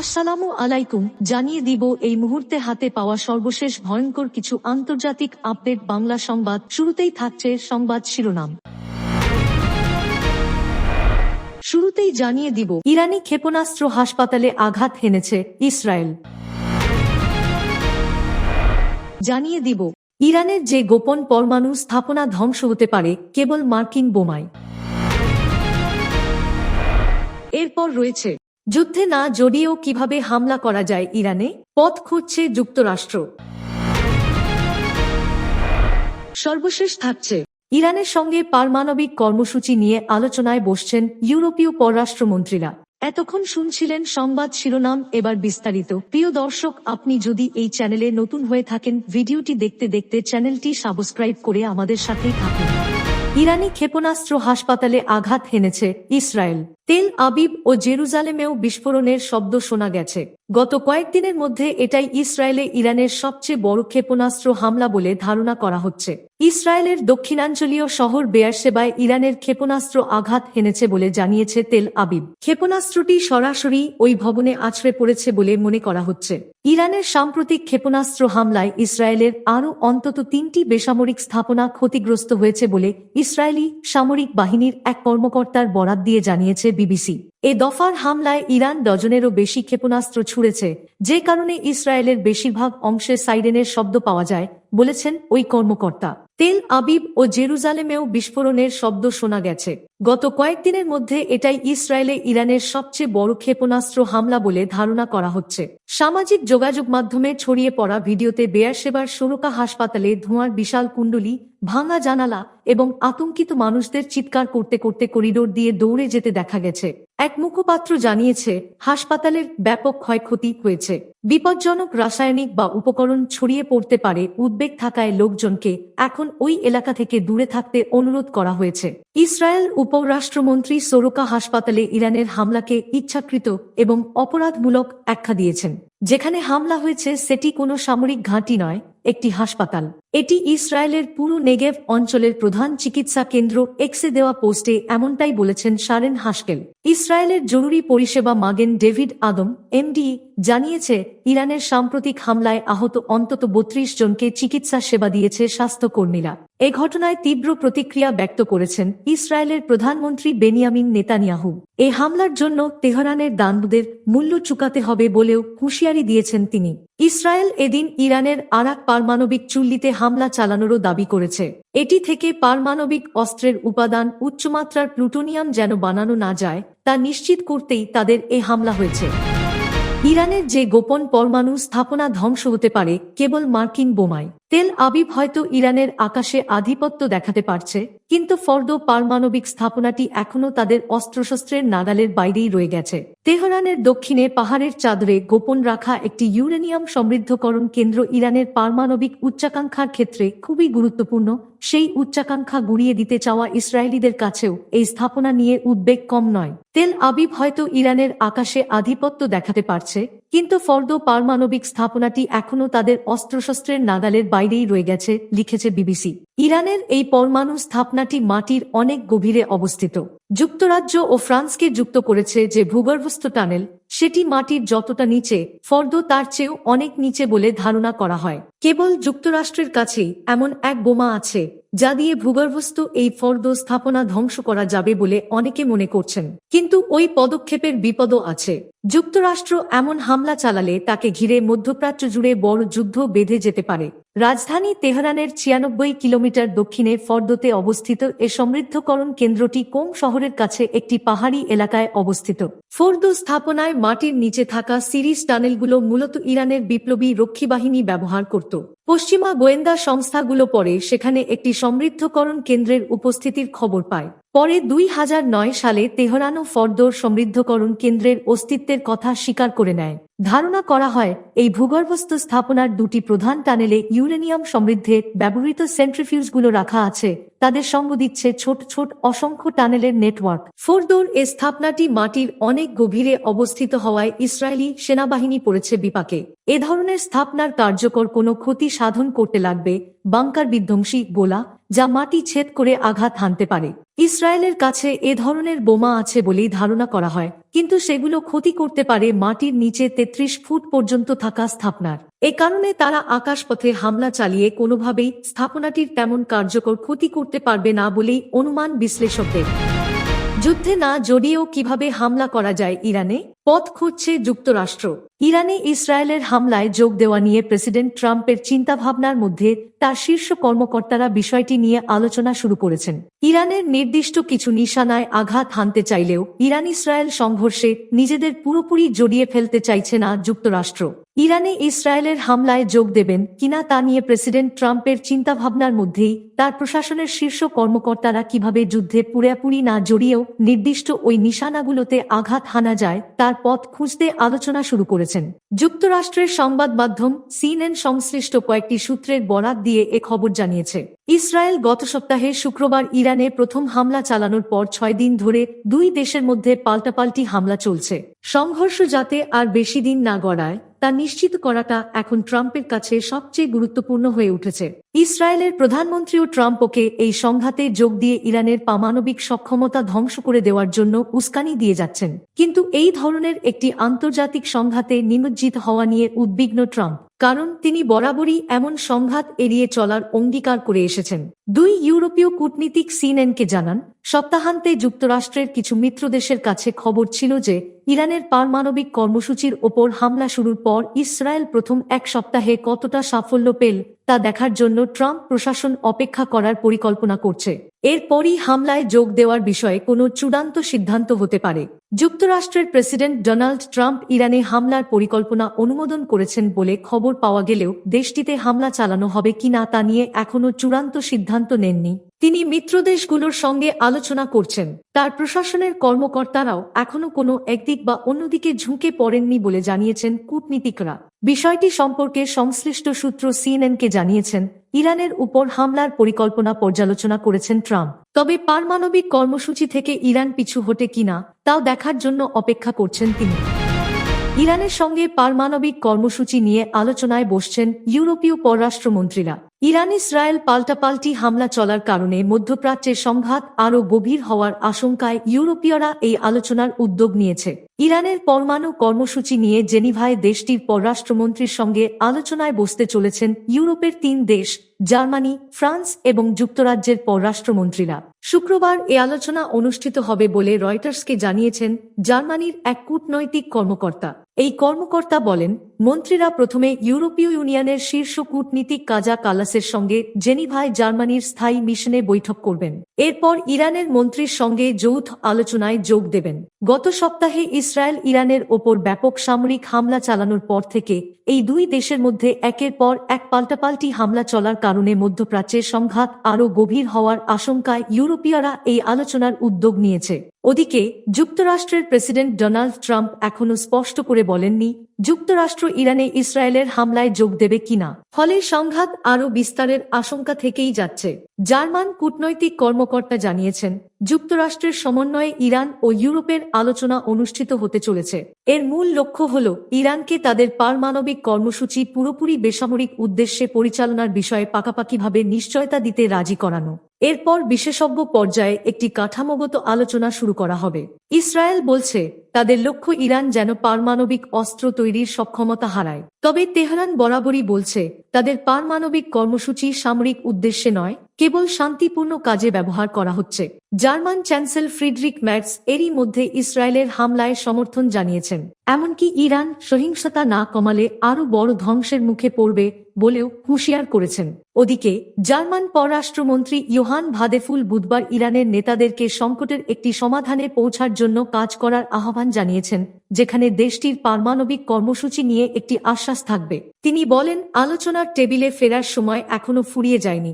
আসসালামু আলাইকুম, জানিয়ে দিব এই মুহূর্তে হাতে পাওয়া সর্বশেষ ভয়ঙ্কর কিছু আন্তর্জাতিক আপডেট বাংলা সংবাদ। শুরুতেই থাকছে সংবাদ শিরোনাম। শুরুতেই জানিয়ে দিব, ইরানি ক্ষেপণাস্ত্র হাসপাতালে আঘাত হেনেছে ইসরায়েল। জানিয়ে দিব, ইরানের যে গোপন পরমাণু স্থাপনা ধ্বংস হতে পারে কেবল মার্কিন বোমায়। এরপর রয়েছে যুদ্ধে না জড়িয়েও কীভাবে হামলা করা যায় ইরানে? পথ খুঁজছে যুক্তরাষ্ট্র। সর্বশেষ থাকছে। ইরানের সঙ্গে পারমাণবিক কর্মসূচি নিয়ে আলোচনায় বসছেন ইউরোপীয় পররাষ্ট্রমন্ত্রীরা। এতক্ষণ শুনছিলেন সংবাদ শিরোনাম, এবার বিস্তারিত। প্রিয় দর্শক, আপনি যদি এই চ্যানেলে নতুন হয়ে থাকেন, ভিডিওটি দেখতে দেখতে চ্যানেলটি সাবস্ক্রাইব করে আমাদের সাথেই থাকুন। ইরানি ক্ষেপণাস্ত্র হাসপাতালে আঘাত হেনেছে ইসরায়েল। তেল আবিব ও জেরুজালেমেও বিস্ফোরণের শব্দ শোনা গেছে। গত কয়েকদিনের মধ্যে এটাই ইসরায়েলে ইরানের সবচেয়ে বড় ক্ষেপণাস্ত্র হামলা বলে ধারণা করা হচ্ছে। ইসরায়েলের দক্ষিণাঞ্চলীয় শহর বেয়ারসেবায় ইরানের ক্ষেপণাস্ত্র আঘাত হেনেছে বলে জানিয়েছে তেল আবিব। ক্ষেপণাস্ত্রটি সরাসরি ওই ভবনে আছড়ে পড়েছে বলে মনে করা হচ্ছে। ইরানের সাম্প্রতিক ক্ষেপণাস্ত্র হামলায় ইসরায়েলের আরও অন্তত তিনটি বেসামরিক স্থাপনা ক্ষতিগ্রস্ত হয়েছে বলে ইসরায়েলি সামরিক বাহিনীর এক কর্মকর্তার বরাত দিয়ে জানিয়েছে বিবিসি। এ দফার হামলায় ইরান ডজনেরও বেশি ক্ষেপণাস্ত্র ছুড়েছে, যে কারণে ইসরায়েলের বেশিরভাগ অংশে সাইরেনের শব্দ পাওয়া যায়। বলেছেন ওই কর্মকর্তা। তেল আবিব ও জেরুজালেমেও বিস্ফোরণের শব্দ শোনা গেছে। গত কয়েকদিনের মধ্যে এটাই ইসরায়েলে ইরানের সবচেয়ে বড় ক্ষেপণাস্ত্র হামলা বলে ধারণা করা হচ্ছে। সামাজিক যোগাযোগ মাধ্যমে ছড়িয়ে পড়া ভিডিওতে বেয়ার সেবার সুরকা হাসপাতালে ধোঁয়ার বিশাল কুণ্ডলী, ভাঙা জানালা এবং আতঙ্কিত মানুষদের চিৎকার করতে করতে করিডোর দিয়ে দৌড়ে যেতে দেখা গেছে। এক মুখপাত্র জানিয়েছে, হাসপাতালের ব্যাপক ক্ষয়ক্ষতি হয়েছে। বিপজ্জনক রাসায়নিক বা উপকরণ ছড়িয়ে পড়তে পারে, উদ্বেগ থাকায় লোকজনকে এখন ওই এলাকা থেকে দূরে থাকতে অনুরোধ করা হয়েছে। ইসরায়েল উপরাষ্ট্রমন্ত্রী সোরোকা হাসপাতালে ইরানের হামলাকে ইচ্ছাকৃত এবং অপরাধমূলক আখ্যা দিয়েছেন। যেখানে হামলা হয়েছে, সেটি কোনো সামরিক ঘাঁটি নয়, একটি হাসপাতাল। এটি ইসরায়েলের পুরো নেগেভ অঞ্চলের প্রধান চিকিৎসা কেন্দ্র। এক্সে দেওয়া পোস্টে এমনটাই বলেছেন সারেন হাসকেল। ইসরায়েলের জরুরি পরিষেবা মাগেন ডেভিড আদম, এমডি, জানিয়েছে, ইরানের সাম্প্রতিক হামলায় আহত অন্তত বত্রিশ জনকে চিকিৎসা সেবা দিয়েছে স্বাস্থ্যকর্মীরা। এ ঘটনায় তীব্র প্রতিক্রিয়া ব্যক্ত করেছেন ইসরায়েলের প্রধানমন্ত্রী বেনিয়ামিন নেতানিয়াহু। এ হামলার জন্য তেহরানের দানবদের মূল্য চুকাতে হবে বলেও হুঁশিয়ারি দিয়েছেন তিনি। ইসরায়েল এদিন ইরানের আরাক পারমাণবিক চুল্লিতে হামলা চালানোরও দাবি করেছে। এটি থেকে পারমাণবিক অস্ত্রের উপাদান উচ্চমাত্রার প্লুটোনিয়াম যেন বানানো না যায়, তা নিশ্চিত করতেই তাদের এ হামলা হয়েছে। ইরানের যে গোপন পরমাণু স্থাপনা ধ্বংস হতে পারে কেবল মার্কিন বোমায়। তেল আবিব হয়তো ইরানের আকাশে আধিপত্য দেখাতে পারছে, কিন্তু ফর্দ পারমাণবিক স্থাপনাটি এখনও তাদের অস্ত্রশস্ত্রের নাগালের বাইরেই রয়ে গেছে। তেহরানের দক্ষিণে পাহাড়ের চাদরে গোপন রাখা একটি ইউরেনিয়াম সমৃদ্ধকরণ কেন্দ্র ইরানের পারমাণবিক উচ্চাকাঙ্ক্ষার ক্ষেত্রে খুবই গুরুত্বপূর্ণ, সেই উচ্চাকাঙ্ক্ষা গুড়িয়ে দিতে চাওয়া ইসরায়েলিদের কাছেও এই স্থাপনা নিয়ে উদ্বেগ কম নয়। তেল আবিব হয়তো ইরানের আকাশে আধিপত্য দেখাতে পারছে কিন্তু ফর্দ পারমাণবিক স্থাপনাটি এখনও তাদের অস্ত্রশস্ত্রের নাগালের বাইরেই রয়ে গেছে, লিখেছে বিবিসি। ইরানের এই পরমাণু স্থাপনাটি মাটির অনেক গভীরে অবস্থিত। যুক্তরাজ্য ও ফ্রান্সকে যুক্ত করেছে যে ভূগর্ভস্থ টানেল সেটি মাটির যতটা নিচে, ফর্দ তার চেয়েও অনেক নিচে বলে ধারণা করা হয়। কেবল যুক্তরাষ্ট্রের কাছেই এমন এক বোমা আছে, যা দিয়ে ভূগর্ভস্থ এই ফর্দ স্থাপনা ধ্বংস করা যাবে বলে অনেকে মনে করছেন। কিন্তু ওই পদক্ষেপের বিপদও আছে। যুক্তরাষ্ট্র এমন হামলা চালালে তাকে ঘিরে মধ্যপ্রাচ্য জুড়ে বড় যুদ্ধ বেঁধে যেতে পারে। রাজধানী তেহরানের ছিয়ানব্বই কিলোমিটার দক্ষিণে ফর্দতে অবস্থিত এ সমৃদ্ধকরণ কেন্দ্রটি কোম শহরের কাছে একটি পাহাড়ি এলাকায় অবস্থিত। ফর্দু স্থাপনায় মাটির নিচে থাকা সিরিজ টানেলগুলো মূলত ইরানের বিপ্লবী রক্ষী বাহিনী ব্যবহার করত। পশ্চিমা গোয়েন্দা সংস্থাগুলো পরে সেখানে একটি সমৃদ্ধকরণ কেন্দ্রের উপস্থিতির খবর পায়। পরে দুই হাজার নয় সালে তেহরানো ফর্দোর সমৃদ্ধকরণ কেন্দ্রের অস্তিত্বের কথা স্বীকার করে নেয়। ধারণা করা হয়, এই ভূগর্ভস্থ স্থাপনার দুটি প্রধান টানেলে ইউরেনিয়াম সমৃদ্ধে ব্যবহৃত সেন্ট্রিফিউজগুলো রাখা আছে। তাদের সঙ্গ দিচ্ছে ছোট ছোট অসংখ্য টানেলের নেটওয়ার্ক। ফোরদোর এ স্থাপনাটি মাটির অনেক গভীরে অবস্থিত হওয়ায় ইসরায়েলি সেনাবাহিনী পড়েছে বিপাকে। এ ধরনের স্থাপনার কার্যকর কোনো ক্ষতি সাধন করতে লাগবে, বাংকার বিধ্বংসী গোলা, যা মাটি ছেদ করে আঘাত হানতে পারে। ইসরায়েলের কাছে এ ধরনের বোমা আছে বলেই ধারণা করা হয়, কিন্তু সেগুলো ক্ষতি করতে পারে মাটির নিচে তেত্রিশ ফুট পর্যন্ত থাকা স্থাপনার। এ কারণে তারা আকাশপথে হামলা চালিয়ে কোনোভাবেই স্থাপনাটির তেমন কার্যকর ক্ষতি করতে পারবে না বলেই অনুমান বিশ্লেষকদের। যুদ্ধে না জড়িয়েও কীভাবে হামলা করা যায় ইরানে? পথ খুঁজছে যুক্তরাষ্ট্র। ইরানে ইসরায়েলের হামলায় যোগ দেওয়া নিয়ে প্রেসিডেন্ট ট্রাম্পের চিন্তাভাবনার মধ্যে তার শীর্ষ কর্মকর্তারা বিষয়টি নিয়ে আলোচনা শুরু করেছেন। ইরানের নির্দিষ্ট কিছু নিশানায় আঘাত হানতে চাইলেও ইরান ইসরায়েল সংঘর্ষে নিজেদের পুরোপুরি জড়িয়ে ফেলতে চাইছে না যুক্তরাষ্ট্র। ইরানে ইসরায়েলের হামলায় যোগ দেবেন কিনা তা নিয়ে প্রেসিডেন্ট ট্রাম্পের চিন্তাভাবনার মধ্যেই তার প্রশাসনের শীর্ষ কর্মকর্তারা কীভাবে যুদ্ধে পুরোপুরি না জড়িয়েও নির্দিষ্ট ওই নিশানাগুলোতে আঘাত হানা যায়, তার পথ খুঁজতে আলোচনা শুরু করেছেন। যুক্তরাষ্ট্রের সংবাদ মাধ্যম সিএনএন সংশ্লিষ্ট কয়েকটি সূত্রের বরাত দিয়ে এ খবর জানিয়েছে। ইসরায়েল গত সপ্তাহে শুক্রবার ইরানে প্রথম হামলা চালানোর পর ছয় দিন ধরে দুই দেশের মধ্যে পাল্টাপাল্টি হামলা চলছে। সংঘর্ষ যাতে আর বেশি দিন না গড়ায় তা নিশ্চিত করাটা এখন ট্রাম্পের কাছে সবচেয়ে গুরুত্বপূর্ণ হয়ে উঠেছে। ইসরায়েলের প্রধানমন্ত্রীও ট্রাম্পকে এই সংঘাতে যোগ দিয়ে ইরানের পারমাণবিক সক্ষমতা ধ্বংস করে দেওয়ার জন্য উস্কানি দিয়ে যাচ্ছেন। কিন্তু এই ধরনের একটি আন্তর্জাতিক সংঘাতে নিমজ্জিত হওয়া নিয়ে উদ্বিগ্ন ট্রাম্প, কারণ তিনি বরাবরই এমন সংঘাত এড়িয়ে চলার অঙ্গীকার করে এসেছেন। দুই ইউরোপীয় কূটনীতিক সিএনএনকে জানান সপ্তাহান্তে যুক্তরাষ্ট্রের কিছু মিত্রদেশের কাছে খবর ছিল যে ইরানের পারমাণবিক কর্মসূচির ওপর হামলা শুরুর পর ইসরায়েল প্রথম এক সপ্তাহে কতটা সাফল্য পেল তা দেখার জন্য ট্রাম্প প্রশাসন অপেক্ষা করার পরিকল্পনা করছে। এরপরই হামলায় যোগ দেওয়ার বিষয়ে কোনো চূড়ান্ত সিদ্ধান্ত হতে পারে। যুক্তরাষ্ট্রের প্রেসিডেন্ট ডোনাল্ড ট্রাম্প ইরানে হামলার পরিকল্পনা অনুমোদন করেছেন বলে খবর পাওয়া গেলেও দেশটিতে হামলা চালানো হবে কিনা তা নিয়ে এখনও চূড়ান্ত সিদ্ধান্ত নেননি তিনি মিত্রদেশগুলোর সঙ্গে আলোচনা করছেন। তার প্রশাসনের কর্মকর্তারাও এখনও কোনো একদিক বা অন্যদিকে ঝুঁকে পড়েননি বলে জানিয়েছেন কূটনীতিকরা। বিষয়টি সম্পর্কে সংশ্লিষ্ট সূত্র সিএনএনকে জানিয়েছেন, ইরানের উপর হামলার পরিকল্পনা পর্যালোচনা করেছেন ট্রাম্প। তবে পারমাণবিক কর্মসূচি থেকে ইরান পিছু হটে কিনা, তাও দেখার জন্য অপেক্ষা করছেন তিনি। ইরানের সঙ্গে পারমাণবিক কর্মসূচি নিয়ে আলোচনায় বসছেন ইউরোপীয় পররাষ্ট্রমন্ত্রীরা। ইরান ইসরায়েল পাল্টাপাল্টি হামলা চলার কারণে মধ্যপ্রাচ্যের সংঘাত আরও গভীর হওয়ার আশঙ্কায় ইউরোপীয়রা এই আলোচনার উদ্যোগ নিয়েছে। ইরানের পরমাণু কর্মসূচি নিয়ে জেনিভায় দেশটির পররাষ্ট্রমন্ত্রীর সঙ্গে আলোচনায় বসতে চলেছেন ইউরোপের তিন দেশ, জার্মানি, ফ্রান্স এবং যুক্তরাজ্যের পররাষ্ট্রমন্ত্রীরা। শুক্রবার এ আলোচনা অনুষ্ঠিত হবে বলে রয়টার্সকে জানিয়েছেন জার্মানির এক কূটনৈতিক কর্মকর্তা। এই কর্মকর্তা বলেন, মন্ত্রীরা প্রথমে ইউরোপীয় ইউনিয়নের শীর্ষ কূটনীতিক কাজা কালাসের সঙ্গে জেনিভায় জার্মানির স্থায়ী মিশনে বৈঠক করবেন। এরপর ইরানের মন্ত্রীর সঙ্গে যৌথ আলোচনায় যোগ দেবেন। গত সপ্তাহে ইসরায়েল ইরানের ওপর ব্যাপক সামরিক হামলা চালানোর পর থেকে এই দুই দেশের মধ্যে একের পর এক পাল্টাপাল্টি হামলা চলার কারণে মধ্যপ্রাচ্যের সংঘাত আরও গভীর হওয়ার আশঙ্কায় ইউরোপীয়রা এই আলোচনার উদ্যোগ নিয়েছে। ওদিকে, যুক্তরাষ্ট্রের প্রেসিডেন্ট ডোনাল্ড ট্রাম্প এখনও স্পষ্ট করে বলেননি যুক্তরাষ্ট্র ইরানে ইসরায়েলের হামলায় যোগ দেবে কিনা। ফলে সংঘাত আরও বিস্তারের আশঙ্কা থেকেই যাচ্ছে। জার্মান কূটনৈতিক কর্মকর্তা জানিয়েছেন, যুক্তরাষ্ট্রের সমন্বয়ে ইরান ও ইউরোপের আলোচনা অনুষ্ঠিত হতে চলেছে। এর মূল লক্ষ্য হল ইরানকে তাদের পারমাণবিক কর্মসূচি পুরোপুরি বেসামরিক উদ্দেশ্যে পরিচালনার বিষয়ে পাকাপাকিভাবে নিশ্চয়তা দিতে রাজি করানো। এরপর বিশেষজ্ঞ পর্যায়ে একটি কাঠামোগত আলোচনা শুরু করা হবে। ইসরায়েল বলছে, তাদের লক্ষ্য ইরান যেন পারমাণবিক অস্ত্র তৈরির সক্ষমতা হারায়। তবে তেহরান বরাবরই বলছে, তাদের পারমাণবিক কর্মসূচি সামরিক উদ্দেশ্যে নয় কেবল শান্তিপূর্ণ কাজে ব্যবহার করা হচ্ছে। জার্মান চ্যান্সেল ফ্রিডরিক ম্যাটস এরই মধ্যে ইসরায়েলের হামলায় সমর্থন জানিয়েছেন। এমনকি ইরান সহিংসতা না কমালে আরও বড় ধ্বংসের মুখে পড়বে বলেও হুঁশিয়ার করেছেন। ওদিকে, জার্মান পররাষ্ট্রমন্ত্রী ইয়োহান ভাদেফুল বুধবার ইরানের নেতাদেরকে সংকটের একটি সমাধানে পৌঁছার জন্য কাজ করার আহ্বান জানিয়েছেন, যেখানে দেশটির পারমাণবিক কর্মসূচি নিয়ে একটি আশ্বাস থাকবে। তিনি বলেন, আলোচনার টেবিলে ফেরার সময় এখনও ফুরিয়ে যায়নি।